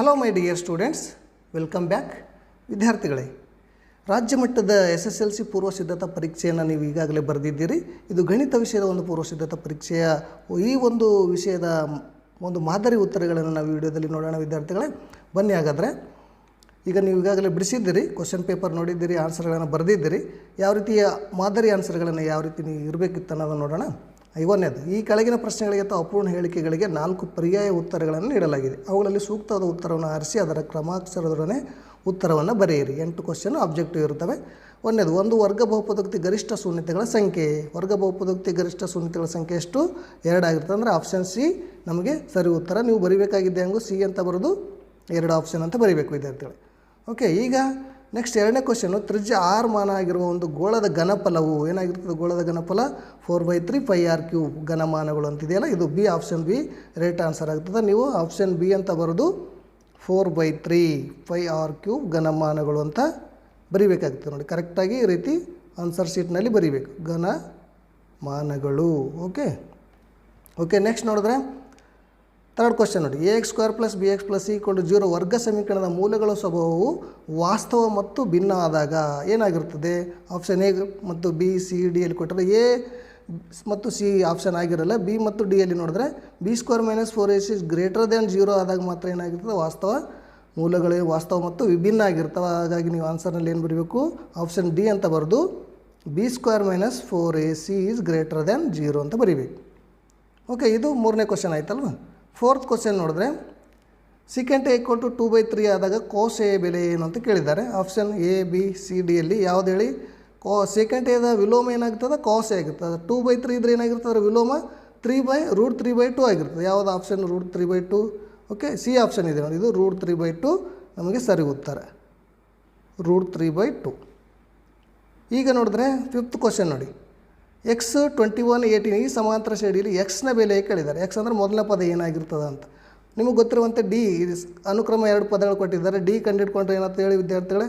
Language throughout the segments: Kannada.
Hello my dear students welcome back ವಿದ್ಯಾರ್ಥಿಗಳೇ, ರಾಜ್ಯ ಮಟ್ಟದ ಎಸ್ ಎಸ್ ಎಲ್ ಸಿ ಪೂರ್ವ ಸಿದ್ಧತಾ ಪರೀಕ್ಷೆಯನ್ನು ನೀವು ಈಗಾಗಲೇ ಬರೆದಿದ್ದೀರಿ. ಇದು ಗಣಿತ ವಿಷಯದ ಒಂದು ಪೂರ್ವ ಸಿದ್ಧತಾ ಪರೀಕ್ಷೆಯ ಈ ಒಂದು ವಿಷಯದ ಒಂದು ಮಾದರಿ ಉತ್ತರಗಳನ್ನು ನಾವು ವಿಡಿಯೋದಲ್ಲಿ ನೋಡೋಣ ವಿದ್ಯಾರ್ಥಿಗಳೇ. ಬನ್ನಿ ಹಾಗಾದರೆ. ಈಗ ನೀವು ಈಗಾಗಲೇ ಬಿಡಿಸಿದ್ದೀರಿ ಕ್ವಶನ್ ಪೇಪರ್ ನೋಡಿದ್ದೀರಿ ಆನ್ಸರ್ಗಳನ್ನು ಬರೆದಿದ್ದೀರಿ. ಯಾವ ರೀತಿಯ ಮಾದರಿ ಆನ್ಸರ್ಗಳನ್ನು ಯಾವ ರೀತಿ ನೀವು ಇರಬೇಕಿತ್ತು ಅನ್ನೋದನ್ನು ನೋಡೋಣ. ಐವನೇದು ಈ ಕೆಳಗಿನ ಪ್ರಶ್ನೆಗಳಿಗೆ ಅಥವಾ ಅಪೂರ್ಣ ಹೇಳಿಕೆಗಳಿಗೆ ನಾಲ್ಕು ಪರ್ಯಾಯ ಉತ್ತರಗಳನ್ನು ನೀಡಲಾಗಿದೆ. ಅವುಗಳಲ್ಲಿ ಸೂಕ್ತವಾದ ಉತ್ತರವನ್ನು ಆರಿಸಿ, ಅದರ ಕ್ರಮಾಕ್ಷರದೊಡನೆ ಉತ್ತರವನ್ನು ಬರೆಯಿರಿ. ಎಂಟು ಕ್ವಶನ್ ಆಬ್ಜೆಕ್ಟಿವ್ ಇರುತ್ತವೆ. ಒಂದನೇದು, ಒಂದು ವರ್ಗ ಬಹುಪದಕ್ತಿ ಗರಿಷ್ಠ ಶೂನ್ಯತೆಗಳ ಸಂಖ್ಯೆ. ವರ್ಗ ಬಹುಪದಕ್ತಿ ಗರಿಷ್ಠ ಶೂನ್ಯತೆಗಳ ಸಂಖ್ಯೆ ಎಷ್ಟು? ಎರಡಾಗಿರುತ್ತೆ ಅಂದರೆ ಆಪ್ಷನ್ ಸಿ ನಮಗೆ ಸರಿ ಉತ್ತರ. ನೀವು ಬರಿಬೇಕಾಗಿದ್ದೆ ಹಂಗು ಸಿ ಅಂತ ಬರೋದು ಎರಡು ಆಪ್ಷನ್ ಅಂತ ಬರೀಬೇಕು, ವಿದ್ಯಾರ್ಥಿಗಳು. ಓಕೆ ಈಗ ನೆಕ್ಸ್ಟ್ ಎರಡನೇ ಕ್ವಶನು ತ್ರಿಜ್ಯ ಆರ್ ಮಾನ ಆಗಿರುವ ಒಂದು ಗೋಳದ ಘನಫಲವು ಏನಾಗಿರ್ತದೆ? ಗೋಳದ ಘನಫಲ four by three pi R cube ಘನಮಾನಗಳು ಅಂತಿದೆಯಲ್ಲ, ಇದು B option B right answer ಆಗ್ತದೆ. ನೀವು ಆಪ್ಷನ್ ಬಿ ಅಂತ ಬರೋದು four by three pi R cube ಘನಮಾನಗಳು ಅಂತ ಬರಿಬೇಕಾಗ್ತದೆ ನೋಡಿ. ಕರೆಕ್ಟಾಗಿ ಈ ರೀತಿ ಆನ್ಸರ್ ಶೀಟ್ನಲ್ಲಿ ಬರಿಬೇಕು. ಘನಮಾನಗಳು ಓಕೆ ಓಕೆ ನೆಕ್ಸ್ಟ್ ನೋಡಿದ್ರೆ ಥರ್ಡ್ ಕ್ವಶನ್ ನೋಡಿ. A X square plus B X plus equal to zero ವರ್ಗ ಸಮೀಕರಣದ ಮೂಲಗಳ ಸ್ವಭಾವವು ವಾಸ್ತವ ಮತ್ತು ಭಿನ್ನ ಆದಾಗ ಏನಾಗಿರ್ತದೆ ಆಪ್ಷನ್ ಎ ಮತ್ತು ಬಿ ಸಿ ಡಿ ಎಲ್ಲಿ ಕೊಟ್ಟರೆ ಎ ಮತ್ತು ಸಿ ಆಪ್ಷನ್ ಆಗಿರಲ್ಲ. ಬಿ ಮತ್ತು ಡಿಯಲ್ಲಿ ನೋಡಿದ್ರೆ B square minus four S is greater than zero ಆದಾಗ ಮಾತ್ರ ಏನಾಗಿರ್ತದೆ? ವಾಸ್ತವ ಮೂಲಗಳೇ ವಾಸ್ತವ ಮತ್ತು ವಿಭಿನ್ನ ಆಗಿರ್ತವೆ. ಹಾಗಾಗಿ ನೀವು ಆನ್ಸರ್ನಲ್ಲಿ ಏನು ಬರಬೇಕು? ಆಪ್ಷನ್ ಡಿ ಅಂತ ಬರೆದು B square minus four A C is greater than zero ಅಂತ ಬರೀಬೇಕು. ಓಕೆ ಇದು ಮೂರನೇ ಕ್ವಶನ್ ಆಯ್ತಲ್ವ? ಫೋರ್ತ್ ಕ್ವಶನ್ ನೋಡಿದ್ರೆ secant A equal to two by three ಆದಾಗ ಕೋಸ್ ಎ ಬೆಲೆ ಏನು ಅಂತ ಕೇಳಿದ್ದಾರೆ. ಆಪ್ಷನ್ ಎ ಬಿ ಸಿ ಡಿಯಲ್ಲಿ ಯಾವ್ದು ಹೇಳಿ? ಕೋ ಸೆಕೆಂಡ್ ಎದ ವಿಲೋಮ ಏನಾಗ್ತದೆ? ಕಾಸ್ ಆಗಿರ್ತದೆ. ಟೂ ಬೈ ತ್ರೀ ಇದ್ರೆ ಏನಾಗಿರ್ತದೆ? ವಿಲೋಮ three by root three by two ಆಗಿರ್ತದೆ. ಯಾವುದು option root three by two okay C option ಇದೆ ನೋಡಿ. ಇದು ರೂಟ್ ತ್ರೀ ಬೈ ಟು ನಮಗೆ ಸರಿ ಉತ್ತರ. ರೂಟ್ ತ್ರೀ ಬೈ ಟು ಈಗ ನೋಡಿದ್ರೆ ಫಿಫ್ತ್ ಕ್ವಶನ್ ನೋಡಿ. ಎಕ್ಸ್ ಟ್ವೆಂಟಿ ಒನ್ ಏಯ್ಟೀನ್ ಈ ಸಮಾಂತರ ಶ್ರೇಣಿಯಲ್ಲಿ ಎಕ್ಸ್ನ ಬೆಲೆ ಕೇಳಿದ್ದಾರೆ. ಎಕ್ಸ್ ಅಂದರೆ ಮೊದಲನೇ ಪದ ಏನಾಗಿರ್ತದೆ ಅಂತ. ನಿಮಗೆ ಗೊತ್ತಿರುವಂತೆ ಡಿ ಅನುಕ್ರಮ ಎರಡು ಪದಗಳು ಕೊಟ್ಟಿದ್ದಾರೆ. ಡಿ ಕಂಡಿಡ್ಕೊಂಡ್ರೆ ಏನಂತ ಹೇಳಿ ವಿದ್ಯಾರ್ಥಿಗಳೇ?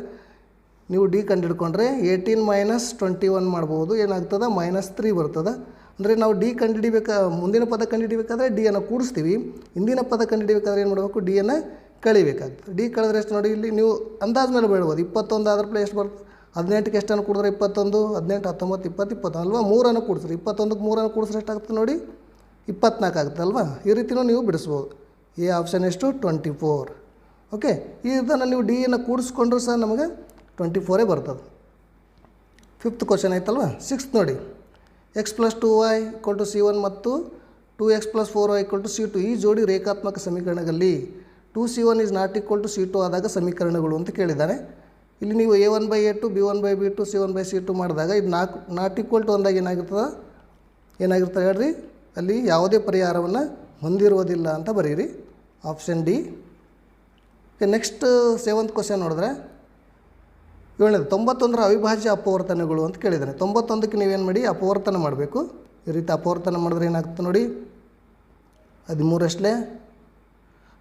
ನೀವು ಡಿ ಕಂಡಿಡ್ಕೊಂಡ್ರೆ ಏಯ್ಟೀನ್ ಮೈನಸ್ ಟ್ವೆಂಟಿ ಒನ್ ಮಾಡ್ಬೋದು. ಏನಾಗ್ತದೆ? ಮೈನಸ್ ತ್ರೀ ಬರ್ತದೆ. ಅಂದರೆ ನಾವು ಡಿ ಕಂಡುಹಿಡಿಬೇಕಾ, ಮುಂದಿನ ಪದ ಕಂಡುಹಿಡಿಬೇಕಾದ್ರೆ ಡಿಯನ್ನು ಕೂಡಿಸ್ತೀವಿ. ಹಿಂದಿನ ಪದ ಕಂಡುಹಿಡಿಬೇಕಾದ್ರೆ ಏನು ಮಾಡಬೇಕು? ಡಿಯನ್ನು ಕಳಿಬೇಕಾಗ್ತದೆ. ಡಿ ಕಳೆದ್ರೆ ಎಷ್ಟು ನೋಡಿ, ಇಲ್ಲಿ ನೀವು ಅಂದಾಜು ಮೇಲೆ ಬೆಳ್ಬೋದು. ಇಪ್ಪತ್ತೊಂದು ಆದ್ರ ಪ್ಲೇ ಎಷ್ಟು ಬರ್ತದೆ. ಹದಿನೆಂಟಕ್ಕೆ ಎಷ್ಟನ್ನು ಕೂಡಿದ್ರೆ ಇಪ್ಪತ್ತೊಂದು? ಹದಿನೆಂಟು, ಹತ್ತೊಂಬತ್ತು ಇಪ್ಪತ್ತು ಇಪ್ಪತ್ತು ಅಲ್ವಾ? ಮೂರನ್ನು ಕೂಡಿಸ್ರಿ. ಇಪ್ಪತ್ತೊಂದಕ್ಕೆ ಮೂರನ್ನು ಕೂಡಿಸ್ರೆ ಎಷ್ಟಾಗುತ್ತೆ ನೋಡಿ? ಇಪ್ಪತ್ನಾಲ್ಕು ಆಗುತ್ತೆ ಅಲ್ವಾ? ಈ ರೀತಿನೂ ನೀವು ಬಿಡಿಸ್ಬೋದು. ಎ ಆಪ್ಷನ್ ಎಷ್ಟು? Twenty four. ಓಕೆ? ಇದನ್ನು ನೀವು ಡಿ ಡಿಯನ್ನು ಕೂಡಿಸ್ಕೊಂಡ್ರೂ ಸಹ ನಮಗೆ ಟ್ವೆಂಟಿ ಫೋರೇ ಬರ್ತದೆ. ಫಿಫ್ತ್ ಕ್ವಶನ್ ಆಯ್ತಲ್ವ? ಸಿಕ್ಸ್ತ್ ನೋಡಿ. X plus two Y equal to C one ಮತ್ತು two X plus four Y equal to C two ಈ ಜೋಡಿ ರೇಖಾತ್ಮಕ ಸಮೀಕರಣಗಳಲ್ಲಿ two C one is not equal to C two ಆದಾಗ ಸಮೀಕರಣಗಳು ಅಂತ ಕೇಳಿದ್ದಾನೆ ಇಲ್ಲಿ ನೀವು A one by A two B one by B two C one by C two ಮಾಡಿದಾಗ ಇದು ನಾಲ್ಕು, ನಾಟ್ ಈಕ್ವಲ್ ಟು ಅಂದಾಗ ಏನಾಗಿರ್ತದೆ? ಏನಾಗಿರ್ತದೆ ಹೇಳ್ರಿ? ಅಲ್ಲಿ ಯಾವುದೇ ಪರಿಹಾರವನ್ನು ಹೊಂದಿರುವುದಿಲ್ಲ ಅಂತ ಬರೀರಿ. Option D next seventh question ನೋಡಿದ್ರೆ, ಏಳನೇದು, ತೊಂಬತ್ತೊಂದರ ಅವಿಭಾಜ್ಯ ಅಪವರ್ತನಗಳು ಅಂತ ಕೇಳಿದ್ದಾನೆ. ತೊಂಬತ್ತೊಂದಕ್ಕೆ ನೀವೇನು ಮಾಡಿ? ಅಪವರ್ತನ ಮಾಡಬೇಕು. ಈ ರೀತಿ ಅಪವರ್ತನ ಮಾಡಿದ್ರೆ ಏನಾಗ್ತದೆ ನೋಡಿ? ಹದಿಮೂರಷ್ಟೇ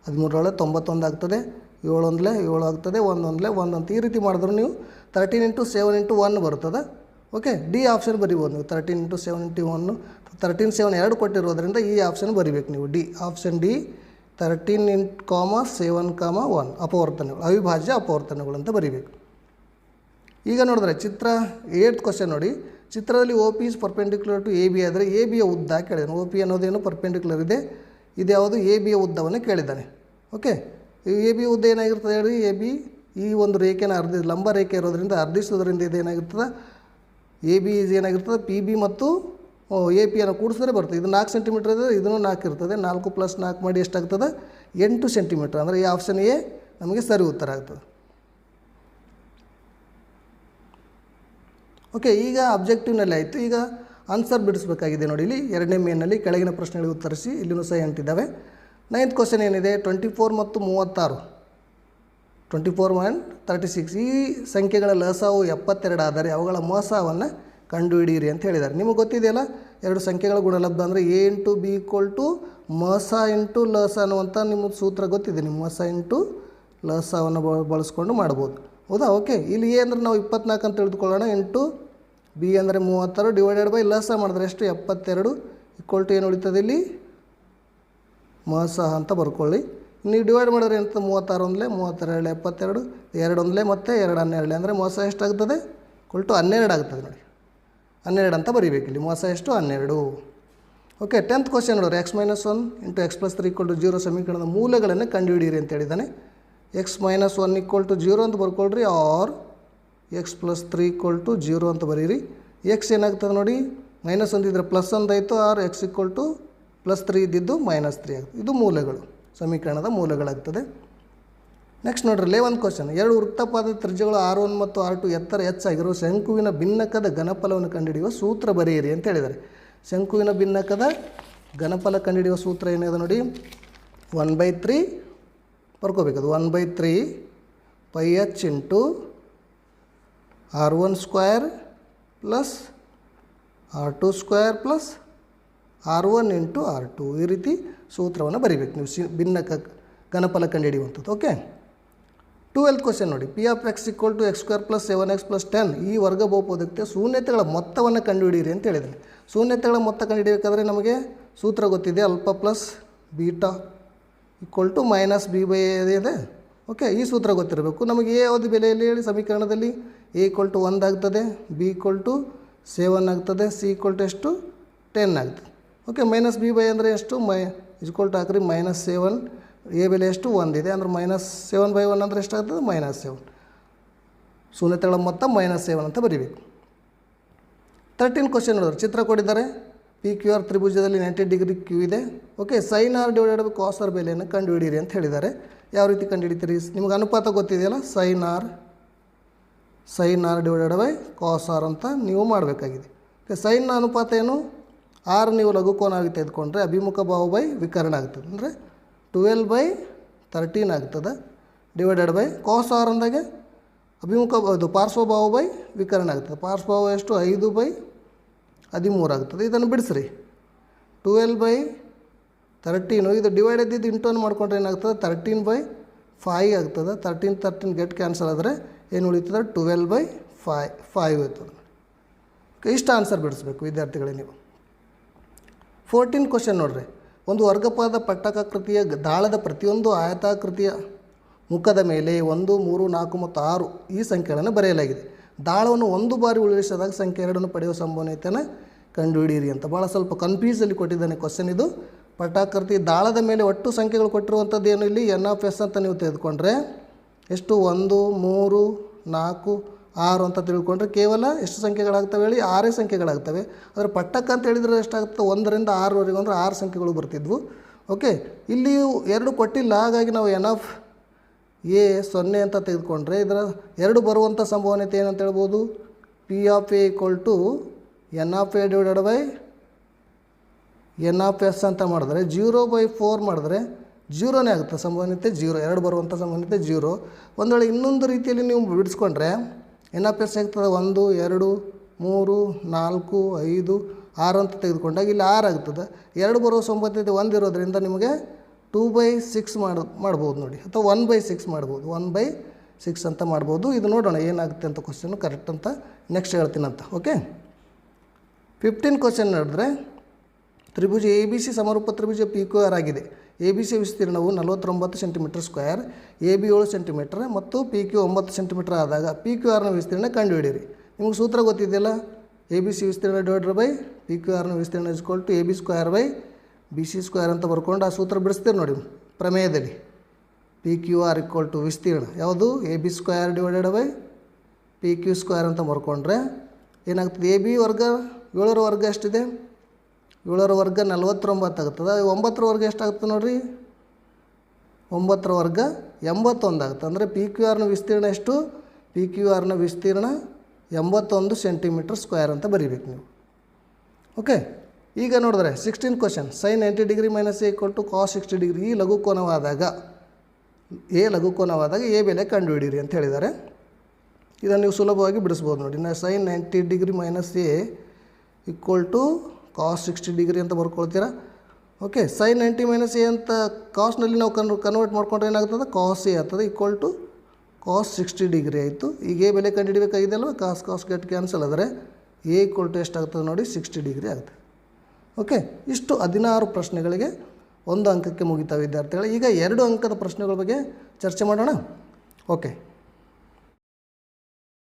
ಹದಿಮೂರರೊಳಗೆ ತೊಂಬತ್ತೊಂದು ಆಗ್ತದೆ. ಏಳೊಂದಲೇ ಏಳು ಆಗ್ತದೆ ಒಂದೊಂದಲೇ ಒಂದು ಅಂತ ಈ ರೀತಿ ಮಾಡಿದ್ರು ನೀವು thirteen into seven into one ಬರ್ತದೆ? ಓಕೆ ಡಿ ಆಪ್ಷನ್ ಬರಿಬೋದು ನೀವು. Thirteen into seven into one thirteen seven ಎರಡು ಕೊಟ್ಟಿರೋದ್ರಿಂದ ಈ ಆಪ್ಷನ್ ಬರಿಬೇಕು ನೀವು. D option D thirteen into comma seven comma one ಅಪವರ್ತನಗಳು. ಅವಿಭಾಜ್ಯ ಅಪವರ್ತನಗಳು ಅಂತ ಬರಿಬೇಕು. ಈಗ ನೋಡಿದ್ರೆ ಚಿತ್ರ ಏಟ್ ಕ್ವಶನ್ ನೋಡಿ. ಚಿತ್ರದಲ್ಲಿ O P is perpendicular to A B ಆದರೆ ಎ ಬಿಯ ಉದ್ದ ಕೇಳಿದ್ದಾನೆ. ಓ ಪಿ ಅನ್ನೋದೇನು ಪರ್ಪೆಂಡಿಕ್ಯುಲರ್ ಇದೆ? ಇದ್ಯಾವುದು ಎ ಬಿಯ ಉದ್ದವನ್ನು ಕೇಳಿದ್ದಾನೆ. ಓಕೆ ಎ ಬಿ ಉದ್ದ ಏನಾಗಿರ್ತದೆ ಹೇಳಿ, ಎ ಬಿ ಈ ಒಂದು ರೇಖೆನ ಅರ್ಧಿ, ಲಂಬ ರೇಖೆ ಇರೋದ್ರಿಂದ ಅರ್ಧಿಸೋದ್ರಿಂದ ಇದು ಏನಾಗಿರ್ತದೆ? ಎ ಬಿ ಇದು ಏನಾಗಿರ್ತದೆ? ಪಿ ಬಿ ಮತ್ತು ಎ ಪಿಯನ್ನು ಕೂಡಿಸಿದ್ರೆ ಬರ್ತದೆ. ಇದು ನಾಲ್ಕು ಸೆಂಟಿಮೀಟ್ರ್ ಇದೆ, ಇದನ್ನು ನಾಲ್ಕು ಇರ್ತದೆ. ನಾಲ್ಕು ಪ್ಲಸ್ ನಾಲ್ಕು ಮಾಡಿ ಎಷ್ಟಾಗ್ತದೆ? ಎಂಟು ಸೆಂಟಿಮೀಟ್ರ್ ಅಂದರೆ ಈ ಆಪ್ಷನ್ ಎ ನಮಗೆ ಸರಿ ಉತ್ತರ ಆಗ್ತದೆ. ಓಕೆ ಈಗ ಅಬ್ಜೆಕ್ಟಿವ್ನಲ್ಲಿ ಆಯಿತು. ಈಗ ಆನ್ಸರ್ ಬಿಡಿಸ್ಬೇಕಾಗಿದೆ ನೋಡಿ ಇಲ್ಲಿ. ಎರಡನೇ ಮೇನಲ್ಲಿ ಕೆಳಗಿನ ಪ್ರಶ್ನೆಗಳಿಗೆ ಉತ್ತರಿಸಿ. ಇಲ್ಲಿನೂ ಸಹ ಎಂಟಿದ್ದಾವೆ. ನೈನ್ತ್ ಕ್ವಶನ್ ಏನಿದೆ? ಟ್ವೆಂಟಿ ಫೋರ್ ಮತ್ತು ಮೂವತ್ತಾರು. Twenty four and thirty six ಈ ಸಂಖ್ಯೆಗಳ ಲಸವು ಎಪ್ಪತ್ತೆರಡು ಆದರೆ ಅವುಗಳ ಮೋಸವನ್ನು ಕಂಡುಹಿಡಿಯಿರಿ ಅಂತ ಹೇಳಿದ್ದಾರೆ. ನಿಮಗೆ ಗೊತ್ತಿದೆಯಲ್ಲ? ಎರಡು ಸಂಖ್ಯೆಗಳ ಗುಣಲಬ್ಧ ಅಂದರೆ A into B equal to ಮಸ ಇಂಟು ಲಸ ಅನ್ನುವಂಥ ನಿಮ್ಮ ಸೂತ್ರ ಗೊತ್ತಿದೆ. ನಿಮ್ಮ ಮಸ ಇಂಟು ಲಸವನ್ನು ಬಳಸ್ಕೊಂಡು ಮಾಡ್ಬೋದು. ಹೌದಾ? ಓಕೆ ಇಲ್ಲಿ ಎ ಅಂದರೆ ನಾವು ಇಪ್ಪತ್ನಾಲ್ಕು ಅಂತ ತಿಳಿದುಕೊಳ್ಳೋಣ. ಇಂಟು ಬಿ ಅಂದರೆ ಮೂವತ್ತಾರು ಡಿವೈಡೆಡ್ ಬೈ ಲಸ ಮಾಡಿದ್ರೆ ಎಷ್ಟು? ಎಪ್ಪತ್ತೆರಡು ಈಕ್ವಲ್ ಟು ಏನು ಉಳಿತದೆ ಇಲ್ಲಿ? ಮಸ ಅಂತ ಬರ್ಕೊಳ್ಳಿ. ನೀವು ಡಿವೈಡ್ ಮಾಡಿದ್ರೆ ಎಂತ? ಮೂವತ್ತಾರು ಒಂದಲೇ ಮೂವತ್ತೆರಡು ಎಪ್ಪತ್ತೆರಡು ಎರಡು ಒಂದಲೇ ಮತ್ತು ಎರಡು ಹನ್ನೆರಡು ಅಂದರೆ ಮೋಸ ಎಷ್ಟಾಗ್ತದೆ? ಕೊಲ್ಟು ಹನ್ನೆರಡು ಆಗ್ತದೆ ನೋಡಿ. ಹನ್ನೆರಡು ಅಂತ ಬರೀಬೇಕು ಇಲ್ಲಿ. ಮೋಸ ಎಷ್ಟು? ಹನ್ನೆರಡು. ಓಕೆ ಟೆಂತ್ ಕ್ವಶನ್ ನೋಡೋರು X minus one into X plus three equal to zero ಸಮೀಕರಣದ ಮೂಲಗಳನ್ನು ಕಂಡುಹಿಡಿಯಿರಿ ಅಂತ ಹೇಳಿದ್ದಾನೆ. X minus one equal to zero ಅಂತ ಬರ್ಕೊಳ್ರಿ or X plus three equal to zero ಅಂತ ಬರೀರಿ. ಎಕ್ಸ್ ಏನಾಗ್ತದೆ ನೋಡಿ? ಮೈನಸ್ ಒಂದಿದ್ರೆ plus ಒಂದಾಯಿತು or X equal to plus three ಇದ್ದಿದ್ದು ಮೈನಸ್ ತ್ರೀ ಆಗ್ತದೆ. ಇದು ಮೂಲಗಳು, ಸಮೀಕರಣದ ಮೂಲಗಳಾಗ್ತದೆ. ನೆಕ್ಸ್ಟ್ ನೋಡ್ರಿ ಒಂದು ಕ್ವಶನ್ ಎರಡು ವೃತ್ತಪಾದ ತ್ರಿಜ್ಯಗಳು ಆರ್ ಒನ್ ಮತ್ತು ಆರ್ ಟು ಎತ್ತರ ಹೆಚ್ಚಾಗಿರುವ ಶಂಕುವಿನ ಭಿನ್ನಕದ ಘನಫಲವನ್ನು ಕಂಡುಹಿಡಿಯುವ ಸೂತ್ರ ಬರೆಯಿರಿ ಅಂತ ಹೇಳಿದ್ದಾರೆ. ಶಂಕುವಿನ ಭಿನ್ನಕದ ಘನಫಲ ಕಂಡುಹಿಡಿಯುವ ಸೂತ್ರ ಏನಿದೆ ನೋಡಿ? One by three ಬರ್ಕೋಬೇಕದು one by three pi H into R one square plus R two square plus R one into R two ಈ ರೀತಿ ಸೂತ್ರವನ್ನು ಬರಿಬೇಕು. ನೀವು ಸಿ ಭಿನ್ನಕ ಘನಫಲ ಕಂಡುಹಿಡಿಯುವಂಥದ್ದು ಓಕೆ ಟುವೆಲ್ತ್ ಕ್ವಶನ್ ನೋಡಿ. P of X equal to X square plus seven X plus ten ಈ ವರ್ಗ ಬಹುಪದಕ್ಕೆ ಶೂನ್ಯತೆಗಳ ಮೊತ್ತವನ್ನು ಕಂಡುಹಿಡಿಯಿರಿ ಅಂತ ಹೇಳಿದರೆ ಶೂನ್ಯತೆಗಳ ಮೊತ್ತ ಕಂಡುಹಿಡಿಯಬೇಕಾದ್ರೆ ನಮಗೆ ಸೂತ್ರ ಗೊತ್ತಿದೆ alpha plus beta equal to minus B by ಇದೆ. ಓಕೆ ಈ ಸೂತ್ರ ಗೊತ್ತಿರಬೇಕು. ನಮಗೆ ಯಾವುದು ಬೆಲೆಯಲ್ಲಿ ಹೇಳಿ, ಸಮೀಕರಣದಲ್ಲಿ ಎ ಈಕ್ವಲ್ ಟು ಒಂದಾಗ್ತದೆ ಬಿ ಈಕ್ವಲ್ ಟು ಸೆವೆನ್ ಆಗ್ತದೆ ಸಿ ಈಕ್ವಲ್ ಟು ಎಷ್ಟು? ಟೆನ್ ಆಗ್ತದೆ. ಓಕೆ ಮೈನಸ್ ಬಿ ಬೈ ಅಂದರೆ ಎಷ್ಟು? ಮೈ ಇಸ್ಕೊಲ್ ಟು ಹಾಕ್ರಿ ಮೈನಸ್ ಸೆವೆನ್ ಎ ಬೆಲೆ ಎಷ್ಟು? ಒಂದಿದೆ ಅಂದ್ರೆ ಮೈನಸ್ ಸೆವೆನ್ ಬೈ ಒನ್ ಅಂದರೆ ಎಷ್ಟಾಗ್ತದೆ? ಮೈನಸ್ ಸೆವೆನ್ ಶೂನ್ಯತೆಗಳ ಮೊತ್ತ ಮೈನಸ್ ಸೆವೆನ್ ಅಂತ ಬರೀಬೇಕು. ತರ್ಟೀನ್ ಕ್ವಶನ್ ನೋಡಿದ್ರೆ ಚಿತ್ರ ಕೊಟ್ಟಿದ್ದಾರೆ. ಪಿ ಕ್ಯೂ ಆರ್ ತ್ರಿಭುಜದಲ್ಲಿ ನೈಂಟಿ ಡಿಗ್ರಿ ಕ್ಯೂ ಇದೆ. Okay sine R divided by cos R ಬೆಲೆಯನ್ನು ಕಂಡುಹಿಡಿಯಿರಿ ಅಂತ ಹೇಳಿದ್ದಾರೆ. ಯಾವ ರೀತಿ ಕಂಡುಹಿಡಿತೀರಿ? ನಿಮ್ಗೆ ಅನುಪಾತ ಗೊತ್ತಿದೆಯಲ್ಲ? Sine R sine R divided by cos R ಅಂತ ನೀವು ಮಾಡಬೇಕಾಗಿದೆ. ಓಕೆ ಸೈನ್ ಅನುಪಾತ ಏನು? ಆರ್ ನೀವು ಲಘುಕೋನಾಗಿ ತೆಗೆದುಕೊಂಡ್ರೆ ಅಭಿಮುಖ ಭಾವ ಬೈ ವಿಕರಣ ಆಗ್ತದೆ. ಅಂದರೆ ಟುವೆಲ್ ಬೈ ತರ್ಟೀನ್ ಆಗ್ತದೆ. ಡಿವೈಡೆಡ್ ಬೈ ಕಾಸ್ ಆರ್ ಅಂದಾಗೆ ಅಭಿಮುಖ ಇದು ಪಾರ್ಶ್ವಭಾವ ಬೈ ವಿಕರಣ ಆಗ್ತದೆ. ಪಾರ್ಶ್ವಭಾವ ಎಷ್ಟು? ಐದು ಬೈ ಹದಿಮೂರು ಆಗ್ತದೆ. ಇದನ್ನು ಬಿಡಿಸ್ರಿ. ಟುವೆಲ್ ಬೈ ತರ್ಟೀನು ಇದು ಡಿವೈಡ್ ಇದ್ದಿದ್ದು ಇಂಟೋನ್ ಮಾಡಿಕೊಂಡ್ರೆ ಏನಾಗ್ತದೆ? ತರ್ಟೀನ್ ಬೈ ಫೈ ಆಗ್ತದೆ. ತರ್ಟೀನ್ ತರ್ಟೀನ್ ಗೆಟ್ ಕ್ಯಾನ್ಸಲ್ ಆದರೆ ಏನು ಉಳಿತದೆ? Twelve by five five Okay, ಇಷ್ಟು ಆನ್ಸರ್ ಬಿಡಿಸ್ಬೇಕು ವಿದ್ಯಾರ್ಥಿಗಳೇ ನೀವು. ಫೋರ್ಟೀನ್ ಕ್ವಶನ್ ನೋಡ್ರಿ. ಒಂದು ವರ್ಗಪಾದ ಪಟ್ಟಕಾಕೃತಿಯ ದಾಳದ ಪ್ರತಿಯೊಂದು ಆಯತಾಕೃತಿಯ ಮುಖದ ಮೇಲೆ ಒಂದು, ಮೂರು, ನಾಲ್ಕು ಮತ್ತು ಆರು ಈ ಸಂಖ್ಯೆಗಳನ್ನು ಬರೆಯಲಾಗಿದೆ. ದಾಳವನ್ನು ಒಂದು ಬಾರಿ ಉಳಿಸಿದಾಗ ಸಂಖ್ಯೆ ಎರಡನ್ನು ಪಡೆಯುವ ಸಂಭವನೀಯತೆಯನ್ನು ಕಂಡುಹಿಡಿಯಿರಿ ಅಂತ. ಭಾಳ ಸ್ವಲ್ಪ ಕನ್ಫ್ಯೂಸಲ್ಲಿ ಕೊಟ್ಟಿದ್ದಾನೆ ಕ್ವಶನ್ ಇದು. ಪಟ್ಟಾಕೃತಿ ದಾಳದ ಮೇಲೆ ಒಟ್ಟು ಸಂಖ್ಯೆಗಳು ಕೊಟ್ಟಿರುವಂಥದ್ದು ಏನು ಇಲ್ಲಿ? ಎನ್ ಆಫ್ ಎಸ್ ಅಂತ ನೀವು ತೆಗೆದುಕೊಂಡ್ರೆ ಎಷ್ಟು? ಒಂದು, ಮೂರು, ನಾಲ್ಕು ಆರು ಅಂತ ತಿಳ್ಕೊಂಡ್ರೆ ಕೇವಲ ಎಷ್ಟು ಸಂಖ್ಯೆಗಳಾಗ್ತವೆ ಹೇಳಿ? ಆರೇ ಸಂಖ್ಯೆಗಳಾಗ್ತವೆ. ಆದರೆ ಪಟ್ಟಕ್ಕೆ ಅಂತ ಹೇಳಿದರೆ ಎಷ್ಟಾಗುತ್ತೆ ಒಂದರಿಂದ ಆರವರೆಗೂ ಅಂದರೆ ಆರು ಸಂಖ್ಯೆಗಳು ಬರ್ತಿದ್ವು. ಓಕೆ, ಇಲ್ಲಿ ಎರಡು ಕೊಟ್ಟಿಲ್ಲ. ಹಾಗಾಗಿ ನಾವು ಎನ್ ಆಫ್ ಎ ಸೊನ್ನೆ ಅಂತ ತೆಗೆದುಕೊಂಡ್ರೆ ಇದರ ಎರಡು ಬರುವಂಥ ಸಂಭವನೀಯತೆ ಏನಂತ ಹೇಳ್ಬೋದು? P of A equal to N of A divided by N of S ಅಂತ ಮಾಡಿದ್ರೆ ಜೀರೋ ಬೈ ಫೋರ್ ಮಾಡಿದ್ರೆ ಜೀರೋನೇ ಆಗುತ್ತೆ ಸಂಭವನೀಯತೆ ಜೀರೋ ಎರಡು ಬರುವಂಥ ಸಂಭವನೀಯತೆ ಜೀರೋ ಒಂದು ವೇಳೆ ಇನ್ನೊಂದು ರೀತಿಯಲ್ಲಿ ನೀವು ಬಿಡಿಸ್ಕೊಂಡ್ರೆ ಎಸ್ ಆಗ್ತದೆ ಒಂದು, ಎರಡು, ಮೂರು, ನಾಲ್ಕು, ಐದು, ಆರು ಅಂತ ತೆಗೆದುಕೊಂಡಾಗ ಇಲ್ಲಿ ಆರು ಆಗ್ತದೆ. ಎರಡು ಬರುವ ಸಂಬಂಧಿತ ಒಂದು ಇರೋದ್ರಿಂದ ನಿಮಗೆ ಟೂ ಬೈ ಸಿಕ್ಸ್ ಮಾಡ, ಮಾಡ್ಬೋದು ನೋಡಿ. ಅಥವಾ ಒನ್ ಬೈ ಸಿಕ್ಸ್ ಮಾಡ್ಬೋದು. ಒನ್ ಬೈ ಸಿಕ್ಸ್ ಅಂತ ಮಾಡ್ಬೋದು. ಇದು ನೋಡೋಣ ಏನಾಗುತ್ತೆ ಅಂತ ಕ್ವಶನ್ ಕರೆಕ್ಟ್ ಅಂತ ನೆಕ್ಸ್ಟ್ ಹೇಳ್ತೀನಂತ ಓಕೆ ಫಿಫ್ಟೀನ್ ಕ್ವಶನ್ ನೋಡಿದ್ರೆ ತ್ರಿಭುಜ ಎ ಬಿ ಸಿ ಸಮರೂಪ ತ್ರಿಭುಜ ಪಿ ಕ್ಯೂ ಆರ್ ಆಗಿದೆ. ಎ ಬಿ ಸಿ ವಿಸ್ತೀರ್ಣವು ನಲವತ್ತೊಂಬತ್ತು ಸೆಂಟಿಮೀಟರ್ ಸ್ಕ್ವೇರ್, ಎ ಬಿ ಏಳು ಸೆಂಟಿಮೀಟರ್ ಮತ್ತು ಪಿ ಕ್ಯೂ ಒಂಬತ್ತು ಸೆಂಟಿಮೀಟರ್ ಆದಾಗ ಪಿ ಕ್ಯೂ ಆರ್ನ ವಿಸ್ತೀರ್ಣ ಕಂಡುಹಿಡಿಯಿರಿ. ನಿಮಗೆ ಸೂತ್ರ ಗೊತ್ತಿದೆಯಲ್ಲ? ಎ ಬಿ ಸಿ ವಿಸ್ತೀರ್ಣ ಡಿವೈಡ್ರ್ ಬೈ ಪಿ ಕ್ಯೂ ಆರ್ನ ವಿಸ್ತೀರ್ಣ is equal to A B square by B C square ಅಂತ ಬರ್ಕೊಂಡು ಆ ಸೂತ್ರ ಬಿಡಿಸ್ತೀರಿ ನೋಡಿ ಪ್ರಮೇಯದಲ್ಲಿ. P Q R equal to ವಿಸ್ತೀರ್ಣ. ಯಾವುದು? A B square divided by P Q square ಅಂತ ಬರ್ಕೊಂಡ್ರೆ ಏನಾಗ್ತದೆ? ಎ ಬಿ ವರ್ಗ ಏಳರ ವರ್ಗ ಎಷ್ಟಿದೆ? ಏಳರ ವರ್ಗ ನಲ್ವತ್ತೊಂಬತ್ತು ಆಗ್ತದೆ ಒಂಬತ್ತರ ವರ್ಗ ಎಷ್ಟಾಗುತ್ತೆ ನೋಡಿರಿ? ಒಂಬತ್ತರ ವರ್ಗ ಎಂಬತ್ತೊಂದು ಆಗುತ್ತೆ. ಅಂದರೆ ಪಿ ಕ್ಯೂ ಆರ್ನ ವಿಸ್ತೀರ್ಣ ಎಷ್ಟು? ಪಿ ಕ್ಯೂ ಆರ್ನ ವಿಸ್ತೀರ್ಣ ಎಂಬತ್ತೊಂದು ಸೆಂಟಿಮೀಟರ್ ಸ್ಕ್ವೇರ್ ಅಂತ ಬರೀಬೇಕು ನೀವು. ಓಕೆ ಈಗ ನೋಡಿದ್ರೆ sixteen question sine ninety degree minus A ಕೊಟ್ಟು ಕಾಸ್ ಸಿಕ್ಸ್ಟಿ ಡಿಗ್ರಿ ಈ ಲಘುಕೋನವಾದಾಗ ಎ ಲಘುಕೋನವಾದಾಗ ಎ ಬೆಲೆ ಕಂಡುಹಿಡಿಯಿರಿ ಅಂತ ಹೇಳಿದ್ದಾರೆ. ಇದನ್ನು ನೀವು ಸುಲಭವಾಗಿ ಬಿಡಿಸ್ಬೋದು ನೋಡಿ. ನಾ sine ninety degree minus A equal to cos sixty degree ಅಂತ ಬರ್ಕೊಳ್ತೀರಾ? Okay sine ninety minus A ಅಂತ ಕಾಸ್ನಲ್ಲಿ ನಾವು ಕನ್ ಕನ್ವರ್ಟ್ ಮಾಡ್ಕೊಂಡ್ರೆ ಏನಾಗ್ತದೆ? ಕಾಸ್ ಎ ಆಗ್ತದೆ equal to cos sixty degree ಆಯಿತು. ಈಗ ಎ ಬೆಲೆ ಕಂಡುಹಿಡಬೇಕಾಗಿದೆ ಅಲ್ವಾ ಕಾಸ್ ಕಾಸ್ ಗೆಟ್ ಕ್ಯಾನ್ಸಲ್ ಆದರೆ ಎ ಈಕ್ವಲ್ ಟು ಎಷ್ಟಾಗ್ತದೆ ನೋಡಿ? ಸಿಕ್ಸ್ಟಿ ಡಿಗ್ರಿ ಆಗುತ್ತೆ ಓಕೆ ಇಷ್ಟು ಹದಿನಾರು ಪ್ರಶ್ನೆಗಳಿಗೆ ಒಂದು ಅಂಕಕ್ಕೆ ಮುಗಿತಾವೆ ವಿದ್ಯಾರ್ಥಿಗಳು. ಈಗ ಎರಡು ಅಂಕದ ಪ್ರಶ್ನೆಗಳ ಬಗ್ಗೆ ಚರ್ಚೆ ಮಾಡೋಣ. ಓಕೆ